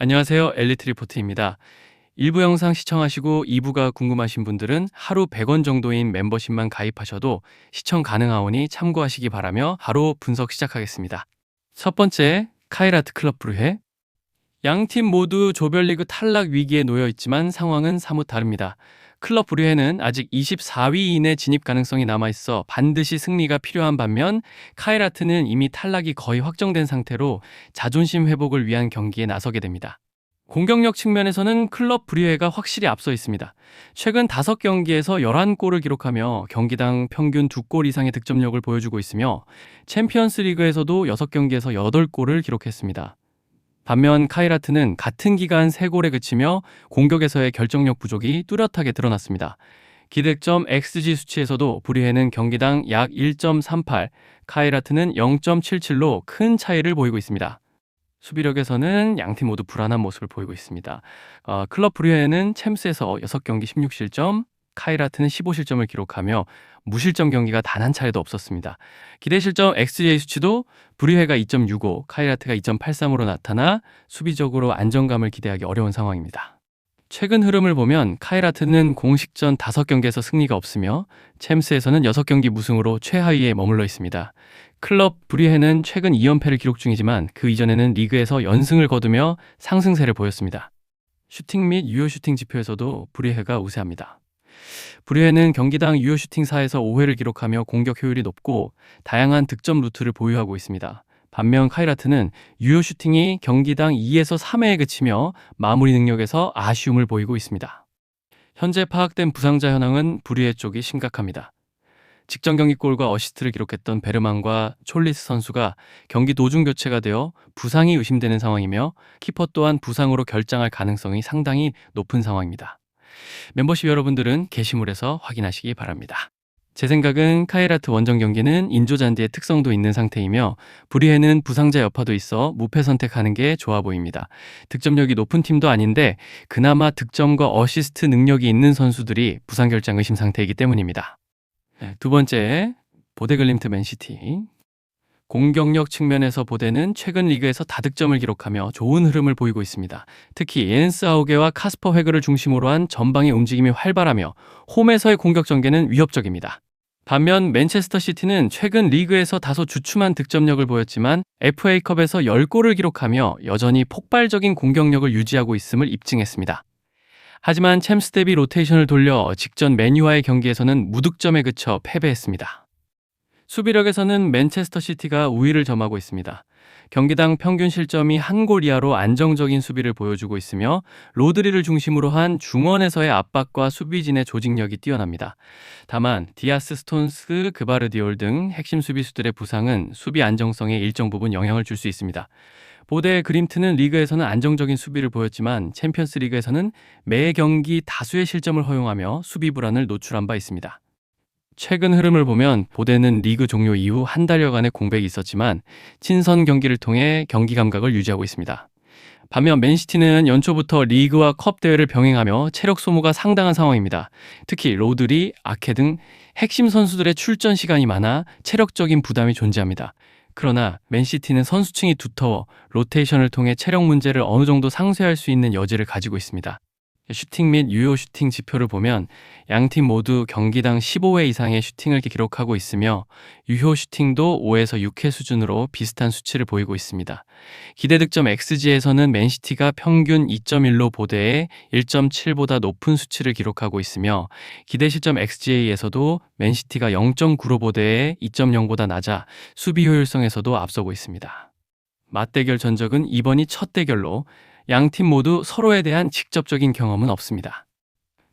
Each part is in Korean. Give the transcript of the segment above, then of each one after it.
안녕하세요. 엘리트 리포트입니다. 1부 영상 시청하시고 2부가 궁금하신 분들은 하루 100원 정도인 멤버십만 가입하셔도 시청 가능하오니 참고하시기 바라며 바로 분석 시작하겠습니다. 첫 번째, 카이라트 클럽 브루헤. 양팀 모두 조별리그 탈락 위기에 놓여 있지만 상황은 사뭇 다릅니다. 클럽 브루헤는 아직 24위 이내 진입 가능성이 남아 있어 반드시 승리가 필요한 반면 카이라트는 이미 탈락이 거의 확정된 상태로 자존심 회복을 위한 경기에 나서게 됩니다. 공격력 측면에서는 클럽 브리에가 확실히 앞서 있습니다. 최근 5경기에서 11골을 기록하며 경기당 평균 2골 이상의 득점력을 보여주고 있으며 챔피언스 리그에서도 6경기에서 8골을 기록했습니다. 반면 카이라트는 같은 기간 3골에 그치며 공격에서의 결정력 부족이 뚜렷하게 드러났습니다. 기득점 XG 수치에서도 브리헤는 경기당 약 1.38, 카이라트는 0.77로 큰 차이를 보이고 있습니다. 수비력에서는 양팀 모두 불안한 모습을 보이고 있습니다. 어, 클럽 브리헤는 챔스에서 6경기 16실점, 카이라트는 15실점을 기록하며 무실점 경기가 단 한 차례도 없었습니다. 기대 실점 XJ 수치도 브리헤가 2.65, 카이라트가 2.83으로 나타나 수비적으로 안정감을 기대하기 어려운 상황입니다. 최근 흐름을 보면 카이라트는 공식전 5경기에서 승리가 없으며 챔스에서는 6경기 무승으로 최하위에 머물러 있습니다. 클럽 브리헤는 최근 2연패를 기록 중이지만 그 이전에는 리그에서 연승을 거두며 상승세를 보였습니다. 슈팅 및 유효 슈팅 지표에서도 브리헤가 우세합니다. 브리헤는 경기당 유효 슈팅 4에서 5회를 기록하며 공격 효율이 높고 다양한 득점 루트를 보유하고 있습니다. 반면 카이라트는 유효 슈팅이 경기당 2에서 3회에 그치며 마무리 능력에서 아쉬움을 보이고 있습니다. 현재 파악된 부상자 현황은 브리헤 쪽이 심각합니다. 직전 경기 골과 어시스트를 기록했던 베르만과 촐리스 선수가 경기 도중 교체가 되어 부상이 의심되는 상황이며 키퍼 또한 부상으로 결장할 가능성이 상당히 높은 상황입니다. 멤버십 여러분들은 게시물에서 확인하시기 바랍니다. 제 생각은 카이라트 원정 경기는 인조잔디의 특성도 있는 상태이며 브리헤는 부상자 여파도 있어 무패 선택하는 게 좋아 보입니다. 득점력이 높은 팀도 아닌데 그나마 득점과 어시스트 능력이 있는 선수들이 부상 결장 의심 상태이기 때문입니다. 네, 두 번째, 보데글림트 맨시티. 공격력 측면에서 보데는 최근 리그에서 다득점을 기록하며 좋은 흐름을 보이고 있습니다. 특히 예엔스 아우게와 카스퍼 회그를 중심으로 한 전방의 움직임이 활발하며 홈에서의 공격 전개는 위협적입니다. 반면 맨체스터 시티는 최근 리그에서 다소 주춤한 득점력을 보였지만 FA컵에서 10골을 기록하며 여전히 폭발적인 공격력을 유지하고 있음을 입증했습니다. 하지만 챔스 대비 로테이션을 돌려 직전 맨유와의 경기에서는 무득점에 그쳐 패배했습니다. 수비력에서는 맨체스터 시티가 우위를 점하고 있습니다. 경기당 평균 실점이 한 골 이하로 안정적인 수비를 보여주고 있으며 로드리를 중심으로 한 중원에서의 압박과 수비진의 조직력이 뛰어납니다. 다만 디아스 스톤스, 그바르디올 등 핵심 수비수들의 부상은 수비 안정성에 일정 부분 영향을 줄 수 있습니다. 보데 그림트는 리그에서는 안정적인 수비를 보였지만 챔피언스 리그에서는 매 경기 다수의 실점을 허용하며 수비 불안을 노출한 바 있습니다. 최근 흐름을 보면 보데는 리그 종료 이후 한 달여간의 공백이 있었지만 친선 경기를 통해 경기 감각을 유지하고 있습니다. 반면 맨시티는 연초부터 리그와 컵 대회를 병행하며 체력 소모가 상당한 상황입니다. 특히 로드리, 아케 등 핵심 선수들의 출전 시간이 많아 체력적인 부담이 존재합니다. 그러나 맨시티는 선수층이 두터워 로테이션을 통해 체력 문제를 어느 정도 상쇄할 수 있는 여지를 가지고 있습니다. 슈팅 및 유효 슈팅 지표를 보면 양 팀 모두 경기당 15회 이상의 슈팅을 기록하고 있으며 유효 슈팅도 5에서 6회 수준으로 비슷한 수치를 보이고 있습니다. 기대 득점 XG에서는 맨시티가 평균 2.1로 보대에 1.7보다 높은 수치를 기록하고 있으며 기대 실점 XG에서도 맨시티가 0.9로 보대에 2.0보다 낮아 수비 효율성에서도 앞서고 있습니다. 맞대결 전적은 이번이 첫 대결로 양 팀 모두 서로에 대한 직접적인 경험은 없습니다.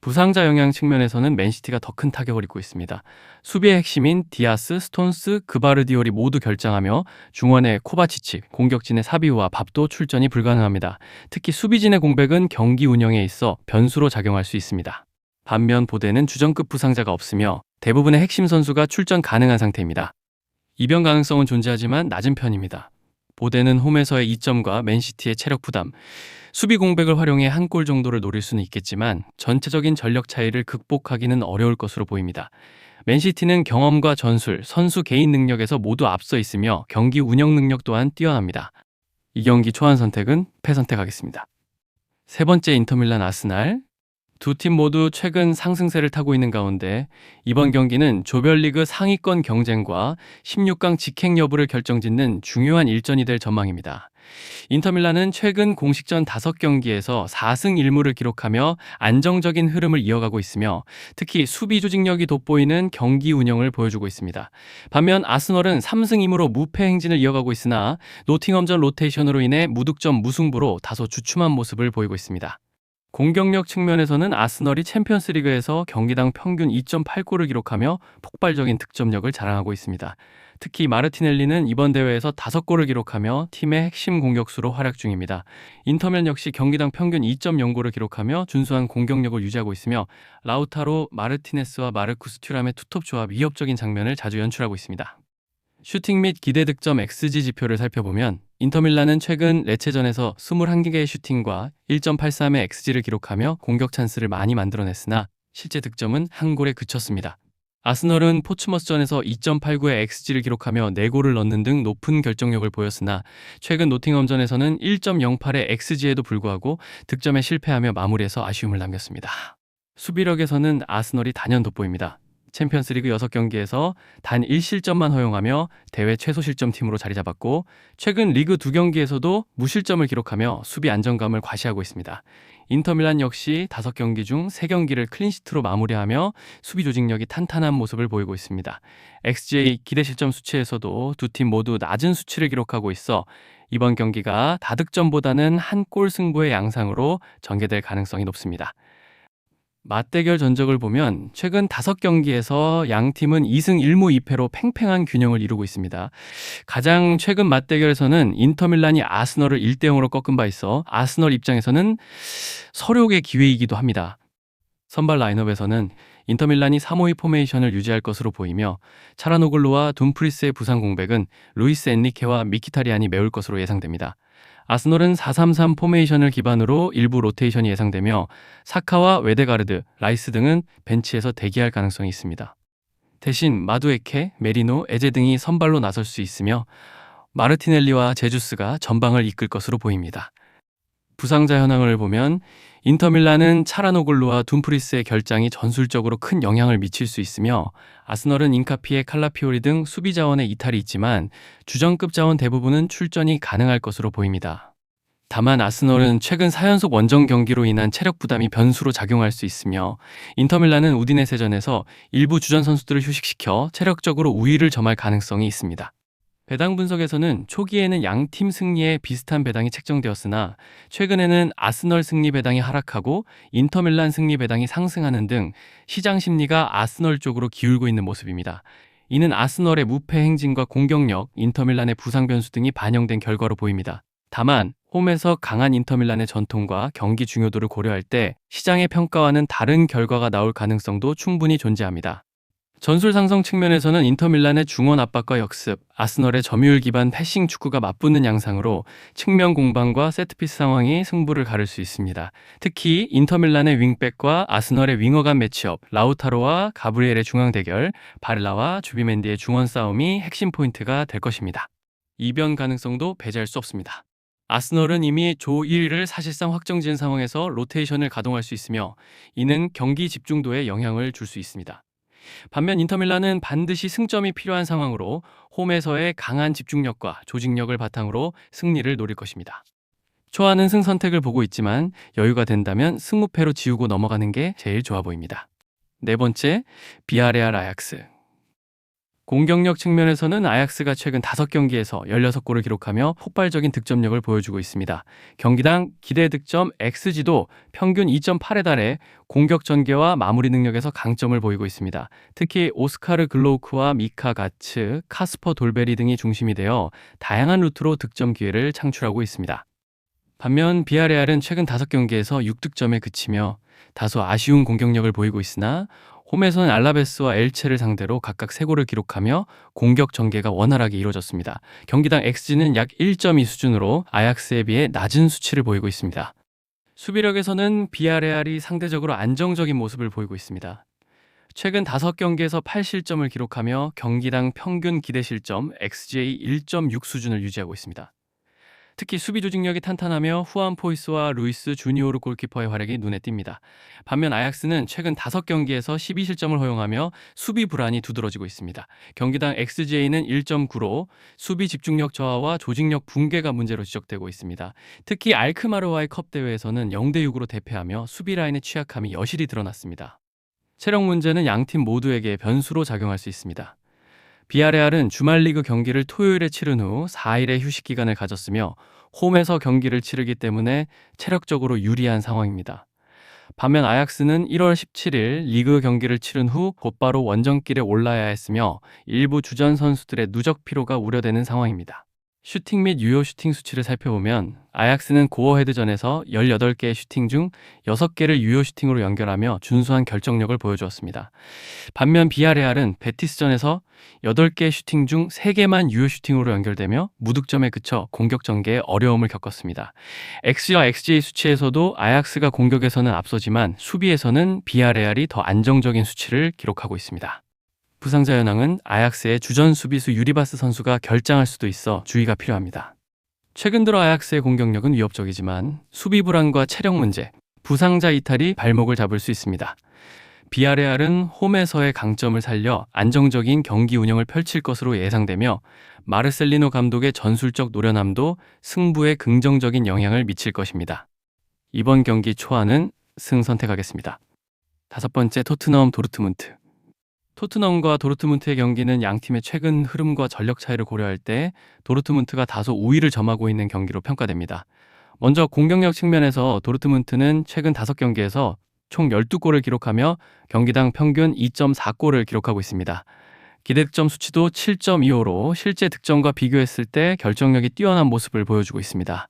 부상자 영향 측면에서는 맨시티가 더 큰 타격을 입고 있습니다. 수비의 핵심인 디아스, 스톤스, 그바르디올이 모두 결장하며 중원의 코바치치, 공격진의 사비우와 밥도 출전이 불가능합니다. 특히 수비진의 공백은 경기 운영에 있어 변수로 작용할 수 있습니다. 반면 보대는 주전급 부상자가 없으며 대부분의 핵심 선수가 출전 가능한 상태입니다. 이변 가능성은 존재하지만 낮은 편입니다. 보대는 홈에서의 2점과 맨시티의 체력 부담, 수비 공백을 활용해 한 골 정도를 노릴 수는 있겠지만 전체적인 전력 차이를 극복하기는 어려울 것으로 보입니다. 맨시티는 경험과 전술, 선수 개인 능력에서 모두 앞서 있으며 경기 운영 능력 또한 뛰어납니다. 이 경기 초안 선택은 패 선택하겠습니다. 세 번째 인터밀란 아스날. 두 팀 모두 최근 상승세를 타고 있는 가운데 이번 경기는 조별리그 상위권 경쟁과 16강 직행 여부를 결정짓는 중요한 일전이 될 전망입니다. 인터밀란은 최근 공식전 5경기에서 4승 1무를 기록하며 안정적인 흐름을 이어가고 있으며 특히 수비 조직력이 돋보이는 경기 운영을 보여주고 있습니다. 반면 아스널은 3승 2무로 무패 행진을 이어가고 있으나 노팅엄전 로테이션으로 인해 무득점 무승부로 다소 주춤한 모습을 보이고 있습니다. 공격력 측면에서는 아스널이 챔피언스리그에서 경기당 평균 2.8골을 기록하며 폭발적인 득점력을 자랑하고 있습니다. 특히 마르티넬리는 이번 대회에서 5골을 기록하며 팀의 핵심 공격수로 활약 중입니다. 인터밀 역시 경기당 평균 2.0골을 기록하며 준수한 공격력을 유지하고 있으며 라우타로 마르티네스와 마르쿠스 튜람의 투톱 조합 위협적인 장면을 자주 연출하고 있습니다. 슈팅 및 기대 득점 XG 지표를 살펴보면 인터밀란은 최근 레체전에서 21개의 슈팅과 1.83의 XG를 기록하며 공격 찬스를 많이 만들어냈으나 실제 득점은 한 골에 그쳤습니다. 아스널은 포츠머스전에서 2.89의 XG를 기록하며 4골을 넣는 등 높은 결정력을 보였으나 최근 노팅엄전에서는 1.08의 XG에도 불구하고 득점에 실패하며 마무리해서 아쉬움을 남겼습니다. 수비력에서는 아스널이 단연 돋보입니다. 챔피언스리그 6경기에서 단 1실점만 허용하며 대회 최소 실점 팀으로 자리 잡았고 최근 리그 2경기에서도 무실점을 기록하며 수비 안정감을 과시하고 있습니다. 인터밀란 역시 5경기 중 3경기를 클린시트로 마무리하며 수비 조직력이 탄탄한 모습을 보이고 있습니다. XJ 기대 실점 수치에서도 두 팀 모두 낮은 수치를 기록하고 있어 이번 경기가 다득점보다는 한 골 승부의 양상으로 전개될 가능성이 높습니다. 맞대결 전적을 보면 최근 5경기에서 양 팀은 2승 1무 2패로 팽팽한 균형을 이루고 있습니다. 가장 최근 맞대결에서는 인터밀란이 아스널을 1대 0으로 꺾은 바 있어 아스널 입장에서는 서력의 기회이기도 합니다. 선발 라인업에서는 인터밀란이 352 포메이션을 유지할 것으로 보이며 차라노글루와 둠프리스의 부상 공백은 루이스 엔리케와 미키타리안이 메울 것으로 예상됩니다. 아스널은 433 포메이션을 기반으로 일부 로테이션이 예상되며 사카와 웨데가르드, 라이스 등은 벤치에서 대기할 가능성이 있습니다. 대신 마두에케, 메리노, 에제 등이 선발로 나설 수 있으며 마르티넬리와 제주스가 전방을 이끌 것으로 보입니다. 부상자 현황을 보면 인터밀란은 차라노글루와 둠프리스의 결장이 전술적으로 큰 영향을 미칠 수 있으며 아스널은 인카피에 칼라피오리 등 수비 자원의 이탈이 있지만 주전급 자원 대부분은 출전이 가능할 것으로 보입니다. 다만 아스널은 최근 4연속 원정 경기로 인한 체력 부담이 변수로 작용할 수 있으며 인터밀란은 우디네세전에서 일부 주전 선수들을 휴식시켜 체력적으로 우위를 점할 가능성이 있습니다. 배당 분석에서는 초기에는 양팀 승리에 비슷한 배당이 책정되었으나 최근에는 아스널 승리 배당이 하락하고 인터밀란 승리 배당이 상승하는 등 시장 심리가 아스널 쪽으로 기울고 있는 모습입니다. 이는 아스널의 무패 행진과 공격력, 인터밀란의 부상 변수 등이 반영된 결과로 보입니다. 다만 홈에서 강한 인터밀란의 전통과 경기 중요도를 고려할 때 시장의 평가와는 다른 결과가 나올 가능성도 충분히 존재합니다. 전술 상성 측면에서는 인터밀란의 중원 압박과 역습, 아스널의 점유율 기반 패싱 축구가 맞붙는 양상으로 측면 공방과 세트피스 상황이 승부를 가를 수 있습니다. 특히 인터밀란의 윙백과 아스널의 윙어 간 매치업, 라우타로와 가브리엘의 중앙 대결, 바르라와 주비멘디의 중원 싸움이 핵심 포인트가 될 것입니다. 이변 가능성도 배제할 수 없습니다. 아스널은 이미 조 1위를 사실상 확정지은 상황에서 로테이션을 가동할 수 있으며 이는 경기 집중도에 영향을 줄 수 있습니다. 반면 인터밀란은 반드시 승점이 필요한 상황으로 홈에서의 강한 집중력과 조직력을 바탕으로 승리를 노릴 것입니다. 초하는 승 선택을 보고 있지만 여유가 된다면 승무패로 지우고 넘어가는 게 제일 좋아 보입니다. 네 번째, 비아레알 아약스. 공격력 측면에서는 아약스가 최근 5경기에서 16골을 기록하며 폭발적인 득점력을 보여주고 있습니다. 경기당 기대 득점 XG도 평균 2.8에 달해 공격 전개와 마무리 능력에서 강점을 보이고 있습니다. 특히 오스카르 글로우크와 미카 가츠, 카스퍼 돌베리 등이 중심이 되어 다양한 루트로 득점 기회를 창출하고 있습니다. 반면 비아레알은 최근 5경기에서 6득점에 그치며 다소 아쉬운 공격력을 보이고 있으나 홈에서는 알라베스와 엘체를 상대로 각각 3골을 기록하며 공격 전개가 원활하게 이루어졌습니다. 경기당 XG는 약 1.2 수준으로 아약스에 비해 낮은 수치를 보이고 있습니다. 수비력에서는 비아레알이 상대적으로 안정적인 모습을 보이고 있습니다. 최근 5경기에서 8실점을 기록하며 경기당 평균 기대 실점 XJ 1.6 수준을 유지하고 있습니다. 특히 수비 조직력이 탄탄하며 후안 포이스와 루이스 주니오르 골키퍼의 활약이 눈에 띕니다. 반면 아약스는 최근 5경기에서 12실점을 허용하며 수비 불안이 두드러지고 있습니다. 경기당 XGA는 1.9로 수비 집중력 저하와 조직력 붕괴가 문제로 지적되고 있습니다. 특히 알크마르와의 컵 대회에서는 0대 6으로 대패하며 수비 라인의 취약함이 여실히 드러났습니다. 체력 문제는 양팀 모두에게 변수로 작용할 수 있습니다. 비아레알은 주말 리그 경기를 토요일에 치른 후 4일의 휴식 기간을 가졌으며 홈에서 경기를 치르기 때문에 체력적으로 유리한 상황입니다. 반면 아약스는 1월 17일 리그 경기를 치른 후 곧바로 원정길에 올라야 했으며 일부 주전 선수들의 누적 피로가 우려되는 상황입니다. 슈팅 및 유효 슈팅 수치를 살펴보면 아약스는 고어 헤드전에서 18개의 슈팅 중 6개를 유효 슈팅으로 연결하며 준수한 결정력을 보여주었습니다. 반면 비아레알은 베티스전에서 8개의 슈팅 중 3개만 유효 슈팅으로 연결되며 무득점에 그쳐 공격 전개에 어려움을 겪었습니다. XG와 XG 수치에서도 아약스가 공격에서는 앞서지만 수비에서는 비아레알이 더 안정적인 수치를 기록하고 있습니다. 부상자 현황은 아약스의 주전 수비수 유리바스 선수가 결장할 수도 있어 주의가 필요합니다. 최근 들어 아약스의 공격력은 위협적이지만 수비 불안과 체력 문제, 부상자 이탈이 발목을 잡을 수 있습니다. 비아레알은 홈에서의 강점을 살려 안정적인 경기 운영을 펼칠 것으로 예상되며 마르셀리노 감독의 전술적 노련함도 승부에 긍정적인 영향을 미칠 것입니다. 이번 경기 초안은 승 선택하겠습니다. 다섯 번째 토트넘 도르트문트 토트넘과 도르트문트의 경기는 양 팀의 최근 흐름과 전력 차이를 고려할 때 도르트문트가 다소 우위를 점하고 있는 경기로 평가됩니다. 먼저 공격력 측면에서 도르트문트는 최근 5경기에서 총 12골을 기록하며 경기당 평균 2.4골을 기록하고 있습니다. 기대득점 수치도 7.25로 실제 득점과 비교했을 때 결정력이 뛰어난 모습을 보여주고 있습니다.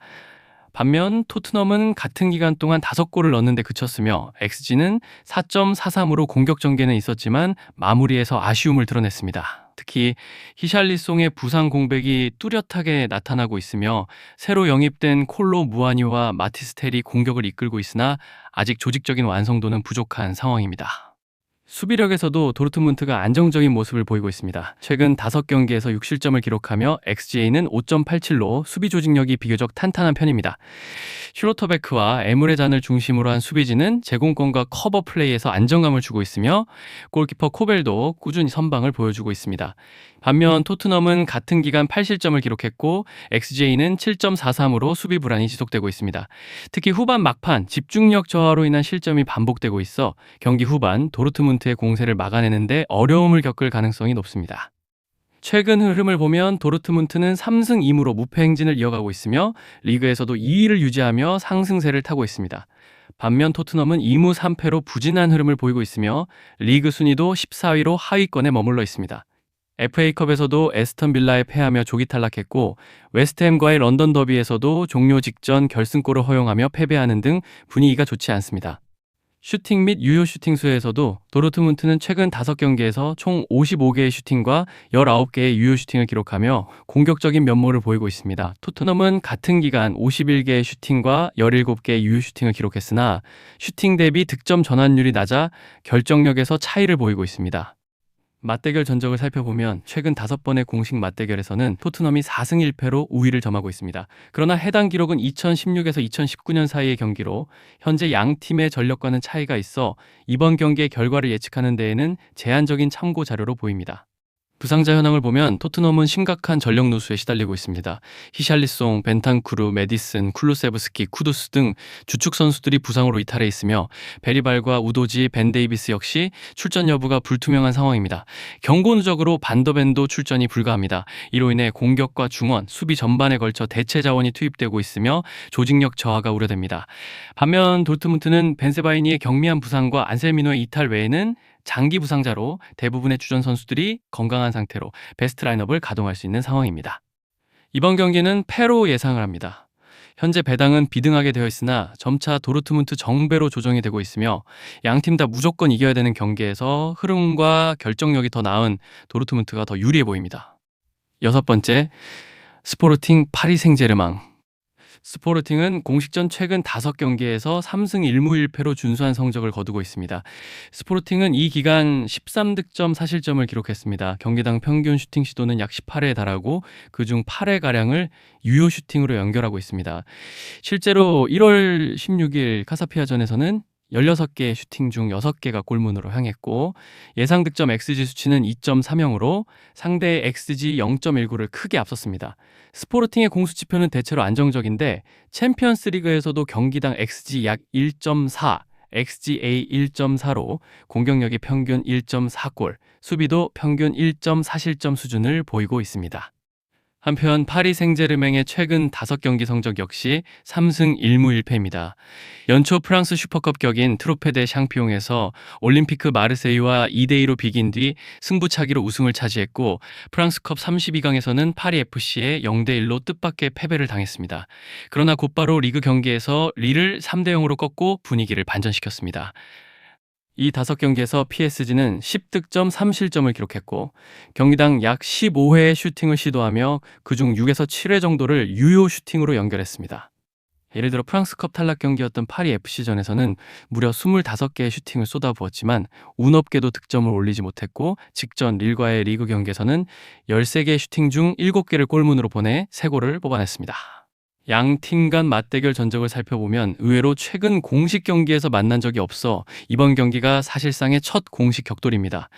반면 토트넘은 같은 기간 동안 5골을 넣는데 그쳤으며 XG는 4.43으로 공격 전개는 있었지만 마무리에서 아쉬움을 드러냈습니다. 특히 히샬리송의 부상 공백이 뚜렷하게 나타나고 있으며 새로 영입된 콜로 무아니와 마티스텔이 공격을 이끌고 있으나 아직 조직적인 완성도는 부족한 상황입니다. 수비력에서도 도르트문트가 안정적인 모습을 보이고 있습니다. 최근 5경기에서 6실점을 기록하며 XGA는 5.87로 수비 조직력이 비교적 탄탄한 편입니다. 슈로터베크와 에무레 잔을 중심으로 한 수비진은 제공권과 커버 플레이에서 안정감을 주고 있으며 골키퍼 코벨도 꾸준히 선방을 보여주고 있습니다. 반면 토트넘은 같은 기간 8실점을 기록했고 XGA는 7.43으로 수비 불안이 지속되고 있습니다. 특히 후반 막판 집중력 저하로 인한 실점이 반복되고 있어 경기 후반 도르트문트의 공세를 막아내는데 어려움을 겪을 가능성이 높습니다. 최근 흐름을 보면 도르트문트는 3승 2무로 무패 행진을 이어가고 있으며 리그에서도 2위를 유지하며 상승세를 타고 있습니다. 반면 토트넘은 2무 3패로 부진한 흐름을 보이고 있으며 리그 순위도 14위로 하위권에 머물러 있습니다. FA컵에서도 에스턴 빌라에 패하며 조기 탈락했고 웨스트햄과의 런던 더비에서도 종료 직전 결승골을 허용하며 패배하는 등 분위기가 좋지 않습니다. 슈팅 및 유효 슈팅 수에서도 도르트문트는 최근 5경기에서 총 55개의 슈팅과 19개의 유효 슈팅을 기록하며 공격적인 면모를 보이고 있습니다. 토트넘은 같은 기간 51개의 슈팅과 17개의 유효 슈팅을 기록했으나 슈팅 대비 득점 전환율이 낮아 결정력에서 차이를 보이고 있습니다. 맞대결 전적을 살펴보면 최근 다섯 번의 공식 맞대결에서는 토트넘이 4승 1패로 우위를 점하고 있습니다. 그러나 해당 기록은 2016에서 2019년 사이의 경기로 현재 양 팀의 전력과는 차이가 있어 이번 경기의 결과를 예측하는 데에는 제한적인 참고 자료로 보입니다. 부상자 현황을 보면 토트넘은 심각한 전력 누수에 시달리고 있습니다. 히샬리송, 벤탄쿠르, 메디슨, 쿨루세브스키, 쿠두스 등 주축 선수들이 부상으로 이탈해 있으며 베리발과 우도지, 벤 데이비스 역시 출전 여부가 불투명한 상황입니다. 경고 누적으로 반더벤도 출전이 불가합니다. 이로 인해 공격과 중원, 수비 전반에 걸쳐 대체 자원이 투입되고 있으며 조직력 저하가 우려됩니다. 반면 돌트문트는 벤세바이니의 경미한 부상과 안셀미노의 이탈 외에는 장기 부상자로 대부분의 주전 선수들이 건강한 상태로 베스트 라인업을 가동할 수 있는 상황입니다. 이번 경기는 패로 예상을 합니다. 현재 배당은 비등하게 되어 있으나 점차 도르트문트 정배로 조정이 되고 있으며 양 팀 다 무조건 이겨야 되는 경기에서 흐름과 결정력이 더 나은 도르트문트가 더 유리해 보입니다. 여섯 번째, 스포르팅 파리 생제르망 스포르팅은 공식전 최근 5경기에서 3승 1무 1패로 준수한 성적을 거두고 있습니다. 스포르팅은 이 기간 13득점 사실점을 기록했습니다. 경기당 평균 슈팅 시도는 약 18회에 달하고 그중 8회 가량을 유효 슈팅으로 연결하고 있습니다. 실제로 1월 16일 카사피아전에서는 16개의 슈팅 중 6개가 골문으로 향했고 예상 득점 XG 수치는 2.30으로 상대의 XG 0.19를 크게 앞섰습니다. 스포르팅의 공수 지표는 대체로 안정적인데 챔피언스 리그에서도 경기당 XG 약 1.4, XGA 1.4로 공격력이 평균 1.4골, 수비도 평균 1.4실점 수준을 보이고 있습니다. 한편 파리 생제르맹의 최근 5경기 성적 역시 3승 1무 1패입니다. 연초 프랑스 슈퍼컵 격인 트로페 대 샹피용에서 올림피크 마르세유와 2대2로 비긴 뒤 승부차기로 우승을 차지했고 프랑스컵 32강에서는 파리 FC에 0대1로 뜻밖의 패배를 당했습니다. 그러나 곧바로 리그 경기에서 리를 3대0으로 꺾고 분위기를 반전시켰습니다. 이 다섯 경기에서 PSG는 10득점 3실점을 기록했고 경기당 약 15회의 슈팅을 시도하며 그중 6에서 7회 정도를 유효 슈팅으로 연결했습니다. 예를 들어 프랑스컵 탈락 경기였던 파리 FC전에서는 무려 25개의 슈팅을 쏟아부었지만 운 없게도 득점을 올리지 못했고 직전 릴과의 리그 경기에서는 13개의 슈팅 중 7개를 골문으로 보내 3골을 뽑아냈습니다. 양 팀 간 맞대결 전적을 살펴보면 의외로 최근 공식 경기에서 만난 적이 없어 이번 경기가 사실상의 첫 공식 격돌입니다.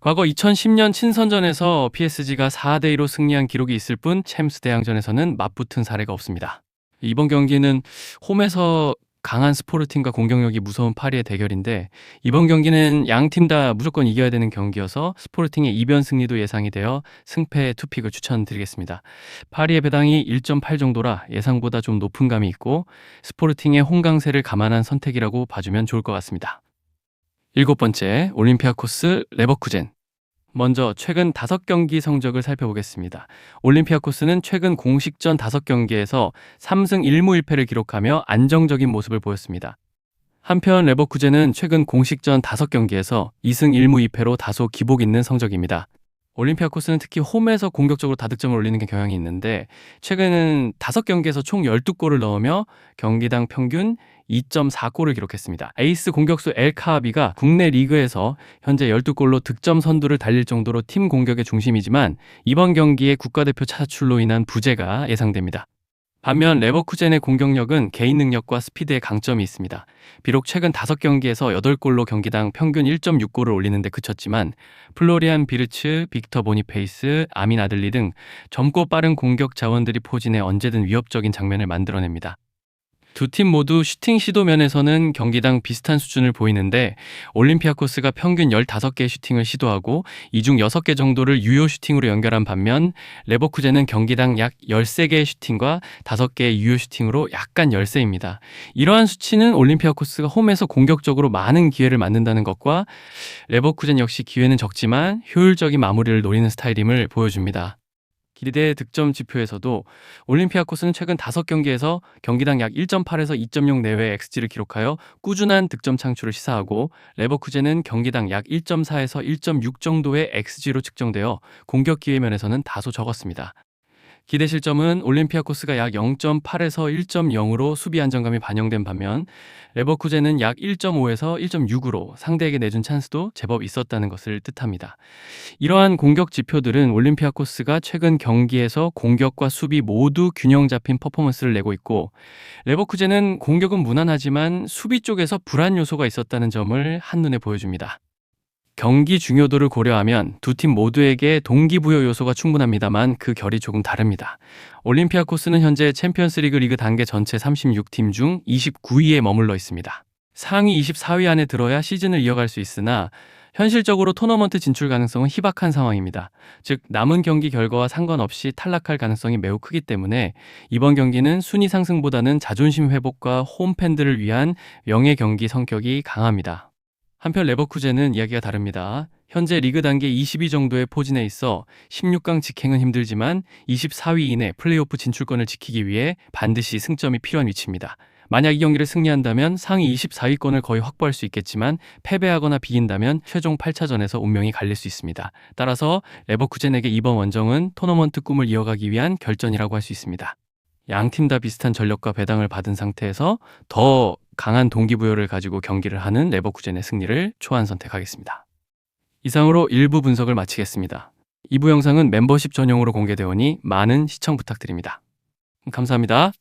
과거 2010년 친선전에서 PSG가 4대2로 승리한 기록이 있을 뿐 챔스 대항전에서는 맞붙은 사례가 없습니다. 이번 경기는 홈에서 강한 스포르팅과 공격력이 무서운 파리의 대결인데 이번 경기는 양 팀 다 무조건 이겨야 되는 경기여서 스포르팅의 이변 승리도 예상이 되어 승패 투픽을 추천드리겠습니다. 파리의 배당이 1.8 정도라 예상보다 좀 높은 감이 있고 스포르팅의 홍강세를 감안한 선택이라고 봐주면 좋을 것 같습니다. 일곱 번째 올림피아코스 레버쿠젠 먼저 최근 5경기 성적을 살펴보겠습니다. 올림피아코스는 최근 공식전 5경기에서 3승 1무 1패를 기록하며 안정적인 모습을 보였습니다. 한편 레버쿠젠은 최근 공식전 5경기에서 2승 1무 2패로 다소 기복 있는 성적입니다. 올림피아코스는 특히 홈에서 공격적으로 다득점을 올리는 게 경향이 있는데 최근은 5경기에서 총 12골을 넣으며 경기당 평균 2.4골을 기록했습니다. 에이스 공격수 엘카비가 국내 리그에서 현재 12골로 득점 선두를 달릴 정도로 팀 공격의 중심이지만 이번 경기에 국가대표 차출로 인한 부재가 예상됩니다. 반면 레버쿠젠의 공격력은 개인 능력과 스피드의 강점이 있습니다. 비록 최근 5경기에서 8골로 경기당 평균 1.6골을 올리는데 그쳤지만 플로리안 비르츠, 빅터 보니페이스, 아민 아들리 등 젊고 빠른 공격 자원들이 포진해 언제든 위협적인 장면을 만들어냅니다. 두 팀 모두 슈팅 시도 면에서는 경기당 비슷한 수준을 보이는데 올림피아코스가 평균 15개의 슈팅을 시도하고 이 중 6개 정도를 유효 슈팅으로 연결한 반면 레버쿠젠은 경기당 약 13개의 슈팅과 5개의 유효 슈팅으로 약간 열세입니다. 이러한 수치는 올림피아코스가 홈에서 공격적으로 많은 기회를 만든다는 것과 레버쿠젠 역시 기회는 적지만 효율적인 마무리를 노리는 스타일임을 보여줍니다. 기대 득점 지표에서도 올림피아코스는 최근 5경기에서 경기당 약 1.8에서 2.0 내외의 XG를 기록하여 꾸준한 득점 창출을 시사하고 레버쿠젠은 경기당 약 1.4에서 1.6 정도의 XG로 측정되어 공격 기회 면에서는 다소 적었습니다. 기대 실점은 올림피아코스가 약 0.8에서 1.0으로 수비 안정감이 반영된 반면 레버쿠젠은 약 1.5에서 1.6으로 상대에게 내준 찬스도 제법 있었다는 것을 뜻합니다. 이러한 공격 지표들은 올림피아코스가 최근 경기에서 공격과 수비 모두 균형 잡힌 퍼포먼스를 내고 있고 레버쿠젠은 공격은 무난하지만 수비 쪽에서 불안 요소가 있었다는 점을 한눈에 보여줍니다. 경기 중요도를 고려하면 두 팀 모두에게 동기부여 요소가 충분합니다만 그 결이 조금 다릅니다. 올림피아코스는 현재 챔피언스리그 리그 단계 전체 36팀 중 29위에 머물러 있습니다. 상위 24위 안에 들어야 시즌을 이어갈 수 있으나 현실적으로 토너먼트 진출 가능성은 희박한 상황입니다. 즉 남은 경기 결과와 상관없이 탈락할 가능성이 매우 크기 때문에 이번 경기는 순위 상승보다는 자존심 회복과 홈 팬들을 위한 명예 경기 성격이 강합니다. 한편 레버쿠젠은 이야기가 다릅니다. 현재 리그 단계 20위 정도의 포진에 있어 16강 직행은 힘들지만 24위 이내 플레이오프 진출권을 지키기 위해 반드시 승점이 필요한 위치입니다. 만약 이 경기를 승리한다면 상위 24위권을 거의 확보할 수 있겠지만 패배하거나 비긴다면 최종 8차전에서 운명이 갈릴 수 있습니다. 따라서 레버쿠젠에게 이번 원정은 토너먼트 꿈을 이어가기 위한 결전이라고 할 수 있습니다. 양 팀 다 비슷한 전력과 배당을 받은 상태에서 더 강한 동기부여를 가지고 경기를 하는 레버쿠젠의 승리를 초안 선택하겠습니다. 이상으로 1부 분석을 마치겠습니다. 2부 영상은 멤버십 전용으로 공개되오니 많은 시청 부탁드립니다. 감사합니다.